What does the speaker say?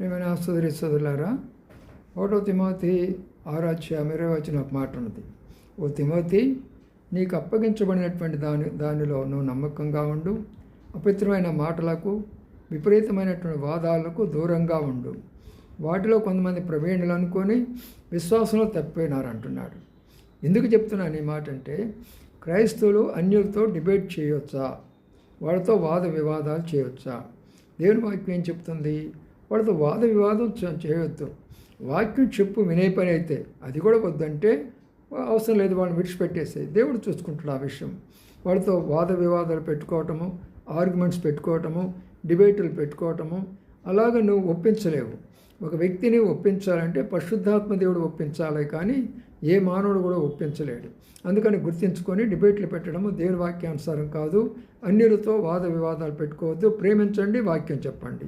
ఏమైనా సుదరి సుదరులారా ఒకటో తిమోతి ఆరాధ్య ఇరవై వచ్చిన ఒక మాట ఉన్నది. ఓ తిమోతి నీకు అప్పగించబడినటువంటి దాని దానిలో నువ్వు నమ్మకంగా ఉండు అపవిత్రమైన మాటలకు విపరీతమైనటువంటి వాదాలకు దూరంగా ఉండు. వాటిలో కొంతమంది ప్రవీణులు అనుకొని విశ్వాసంలో తప్పిపోయినారు అంటున్నాడు. ఎందుకు చెప్తున్నాను ఈ మాట అంటే క్రైస్తవులు అన్యులతో డిబేట్ చేయొచ్చా? వాళ్ళతో వాద వివాదాలు చేయొచ్చా? దేవుని వాక్యం ఏం చెప్తుంది? వాళ్ళతో వాద వివాదం చేయొద్దు. వాక్యం చెప్పు వినే పని అయితే అది కూడా వద్దంటే అవసరం లేదు వాళ్ళని విడిచిపెట్టేసే దేవుడు చూసుకుంటాడు ఆ విషయం. వాళ్ళతో వాద వివాదాలు పెట్టుకోవటము ఆర్గ్యుమెంట్స్ పెట్టుకోవటము డిబేట్లు పెట్టుకోవటము అలాగ నువ్వు ఒప్పించలేవు. ఒక వ్యక్తిని ఒప్పించాలంటే పరిశుద్ధాత్మ దేవుడు ఒప్పించాలి కానీ ఏ మానవుడు కూడా ఒప్పించలేడు. అందుకని గుర్తించుకొని డిబేట్లు పెట్టడము దేవుని వాక్యానుసారం కాదు. అన్యులతో వాద వివాదాలు పెట్టుకోవద్దు. ప్రేమించండి వాక్యం చెప్పండి.